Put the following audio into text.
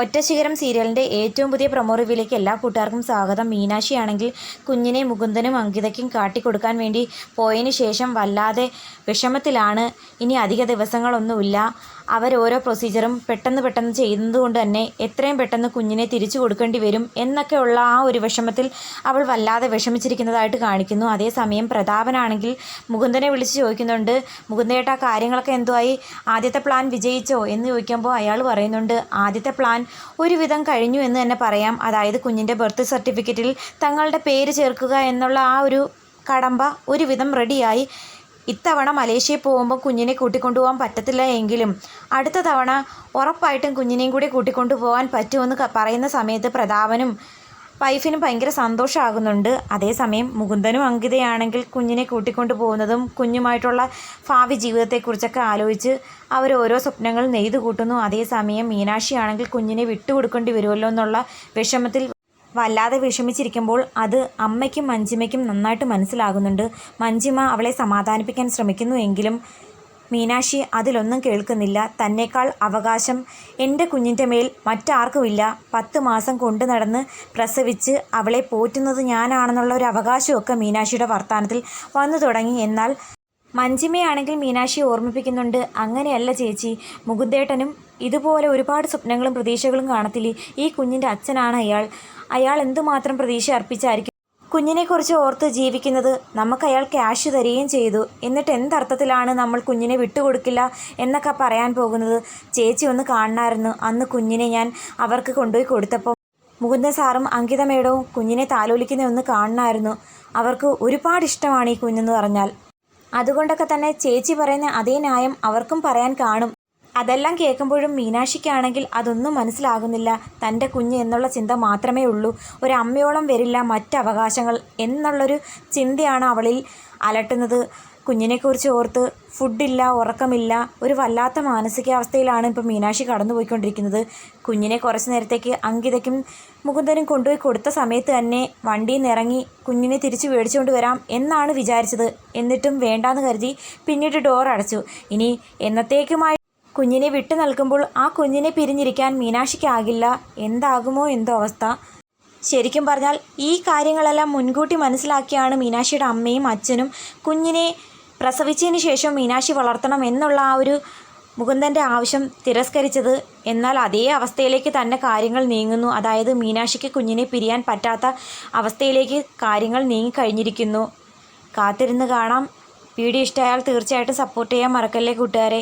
ഒറ്റശിഖരം സീരിയലിന്റെ ഏറ്റവും പുതിയ പ്രൊമോ റിവ്യൂലേക്ക് എല്ലാ കൂട്ടുകാർക്കും സ്വാഗതം. മീനാക്ഷിയാണെങ്കിൽ കുഞ്ഞിനെ മുകുന്ദനും അങ്കിതയ്ക്കും കാട്ടിക്കൊടുക്കാൻ വേണ്ടി പോയതിന് ശേഷം വല്ലാതെ വിഷമത്തിലാണ്. ഇനി അധിക ദിവസങ്ങളൊന്നുമില്ല. അവരോരോ ഓരോ പ്രൊസീജിയറും പെട്ടെന്ന് പെട്ടെന്ന് ചെയ്യുന്നതുകൊണ്ട് തന്നെ എത്രയും പെട്ടെന്ന് കുഞ്ഞിനെ തിരിച്ചു കൊടുക്കേണ്ടി വരും എന്നൊക്കെയുള്ള ആ ഒരു വിഷമത്തിൽ അവൾ വല്ലാതെ വിഷമിച്ചിരിക്കുന്നതായിട്ട് കാണിക്കുന്നു. അതേസമയം പ്രതാപനാണെങ്കിൽ മുകുന്ദനെ വിളിച്ച് ചോദിക്കുന്നുണ്ട് മുകുന്ദേട്ട കാര്യങ്ങളൊക്കെ എന്തുമായി ആദ്യത്തെ പ്ലാൻ വിജയിച്ചോ? എന്ന് ചോദിക്കുമ്പോൾ അയാൾ പറയുന്നുണ്ട് ആദ്യത്തെ പ്ലാൻ ഒരുവിധം കഴിഞ്ഞു എന്ന് തന്നെ പറയാം. അതായത് കുഞ്ഞിന്റെ ബർത്ത് സർട്ടിഫിക്കറ്റിൽ തങ്ങളുടെ പേര് ചേർക്കുക എന്നുള്ള ആ ഒരു കടമ്പ ഒരുവിധം റെഡിയായി ഇത്തവണ മലേഷ്യയിൽ പോകുമ്പോൾ കുഞ്ഞിനെ കൂട്ടിക്കൊണ്ടുപോകാൻ പറ്റത്തില്ല എങ്കിലും അടുത്ത തവണ ഉറപ്പായിട്ടും കുഞ്ഞിനെയും കൂടി കൂട്ടിക്കൊണ്ടു പോകാൻ പറ്റുമെന്ന് പറയുന്ന സമയത്ത് പ്രതാപനും വൈഫിനും ഭയങ്കര സന്തോഷമാകുന്നുണ്ട് അതേസമയം മുകുന്ദനും അങ്കിതയാണെങ്കിൽ കുഞ്ഞിനെ കൂട്ടിക്കൊണ്ടു പോകുന്നതും കുഞ്ഞുമായിട്ടുള്ള ഭാവി ജീവിതത്തെക്കുറിച്ചൊക്കെ ആലോചിച്ച് അവർ ഓരോ സ്വപ്നങ്ങൾ നെയ്തു കൂട്ടുന്നു. അതേസമയം മീനാക്ഷിയാണെങ്കിൽ കുഞ്ഞിനെ വിട്ടുകൊടുക്കേണ്ടി വരുമല്ലോ എന്നുള്ള വിഷമത്തിൽ വല്ലാതെ വിഷമിച്ചിരിക്കുമ്പോൾ അത് അമ്മയ്ക്കും മഞ്ജിമയ്ക്കും നന്നായിട്ട് മനസ്സിലാകുന്നുണ്ട്. മഞ്ജിമ അവളെ സമാധാനിപ്പിക്കാൻ ശ്രമിക്കുന്നു എങ്കിലും മീനാക്ഷി അതിലൊന്നും കേൾക്കുന്നില്ല. തന്നേക്കാൾ അവകാശം എന്റെ കുഞ്ഞിന്റെ മേൽ മറ്റാർക്കുമില്ല. പത്ത് മാസം കൊണ്ടു നടന്ന് പ്രസവിച്ച് അവളെ പോറ്റുന്നത് ഞാനാണെന്നുള്ള ഒരു അവകാശമൊക്കെ മീനാക്ഷിയുടെ വർത്തമാനത്തിൽ വന്നു തുടങ്ങി. എന്നാൽ മഞ്ജിമയാണെങ്കിൽ മീനാക്ഷി ഓർമ്മിപ്പിക്കുന്നുണ്ട്. അങ്ങനെയല്ല ചേച്ചി. മുകുന്ദേട്ടനും ഇതുപോലെ ഒരുപാട് സ്വപ്നങ്ങളും പ്രതീക്ഷകളും കാണത്തില്ലേ? ഈ കുഞ്ഞിന്റെ അച്ഛനാണ് അയാൾ. അയാൾ എന്തുമാത്രം പ്രതീക്ഷ അർപ്പിച്ചായിരിക്കും? കുഞ്ഞിനെക്കുറിച്ച് ഓർത്ത് ജീവിക്കുന്നത് നമുക്ക് അയാൾ ക്യാഷ് തരികയും ചെയ്തു. എന്നിട്ട് എന്തർത്ഥത്തിലാണ് നമ്മൾ കുഞ്ഞിനെ വിട്ടുകൊടുക്കില്ല എന്നൊക്കെ പറയാൻ പോകുന്നത്? ചേച്ചി ഒന്ന് കാണണമായിരുന്നു അന്ന് കുഞ്ഞിനെ ഞാൻ അവർക്ക് കൊണ്ടുപോയി കൊടുത്തപ്പോൾ മുകുന്ദൻ സാറും അങ്കിത മേഡവും കുഞ്ഞിനെ താലോലിക്കുന്ന ഒന്ന് കാണണമായിരുന്നു അവർക്ക് ഒരുപാട് ഇഷ്ടമാണ് ഈ കുഞ്ഞെന്ന് പറഞ്ഞാൽ. അതുകൊണ്ടൊക്കെ തന്നെ ചേച്ചി പറയുന്ന അതേ ന്യായം അവർക്കും പറയാൻ കാണും. അതെല്ലാം കേൾക്കുമ്പോഴും മീനാക്ഷിക്കാണെങ്കിൽ അതൊന്നും മനസ്സിലാകുന്നില്ല. തന്റെ കുഞ്ഞ് എന്നുള്ള ചിന്ത മാത്രമേ ഉള്ളൂ. ഒരു അമ്മയോളം വരില്ല മറ്റവകാശങ്ങൾ എന്നുള്ളൊരു ചിന്തയാണ് അവളിൽ അലട്ടുന്നത്. കുഞ്ഞിനെക്കുറിച്ച് ഓർത്ത് ഫുഡില്ല ഉറക്കമില്ല ഒരു വല്ലാത്ത മാനസികാവസ്ഥയിലാണ് ഇപ്പോൾ മീനാക്ഷി കടന്നുപോയിക്കൊണ്ടിരിക്കുന്നത്. കുഞ്ഞിനെ കുറച്ച് നേരത്തേക്ക് അങ്കിതയ്ക്കും മുകുന്ദനും കൊണ്ടുപോയി കൊടുത്ത സമയത്ത് തന്നെ വണ്ടിയിൽ നിന്ന് ഇറങ്ങി കുഞ്ഞിനെ തിരിച്ചു മേടിച്ചുകൊണ്ട് വരാം എന്നാണ് വിചാരിച്ചത്. എന്നിട്ടും വേണ്ടാന്ന് കരുതി പിന്നീട് ഡോർ അടച്ചു. ഇനി എന്നത്തേക്കുമായി കുഞ്ഞിനെ വിട്ടു നൽകുമ്പോൾ ആ കുഞ്ഞിനെ പിരിഞ്ഞിരിക്കാൻ മീനാക്ഷിക്കാകില്ല. എന്താകുമോ എന്തോ അവസ്ഥ. ശരിക്കും പറഞ്ഞാൽ ഈ കാര്യങ്ങളെല്ലാം മുൻകൂട്ടി മനസ്സിലാക്കിയാണ് മീനാക്ഷിയുടെ അമ്മയും അച്ഛനും കുഞ്ഞിനെ പ്രസവിച്ചതിന് ശേഷം മീനാക്ഷി വളർത്തണം എന്നുള്ള ആ ഒരു മുകുന്ദന്റെ ആവശ്യം തിരസ്കരിച്ചത്. എന്നാൽ അതേ അവസ്ഥയിലേക്ക് തന്നെ കാര്യങ്ങൾ നീങ്ങുന്നു. അതായത് മീനാക്ഷിക്ക് കുഞ്ഞിനെ പിരിയാൻ പറ്റാത്ത അവസ്ഥയിലേക്ക് കാര്യങ്ങൾ നീങ്ങിക്കഴിഞ്ഞിരിക്കുന്നു. കാത്തിരുന്ന് കാണാം. വീഡിയോ ഇഷ്ടമായാൽ തീർച്ചയായിട്ടും സപ്പോർട്ട് ചെയ്യാൻ മറക്കല്ലേ കൂട്ടുകാരെ?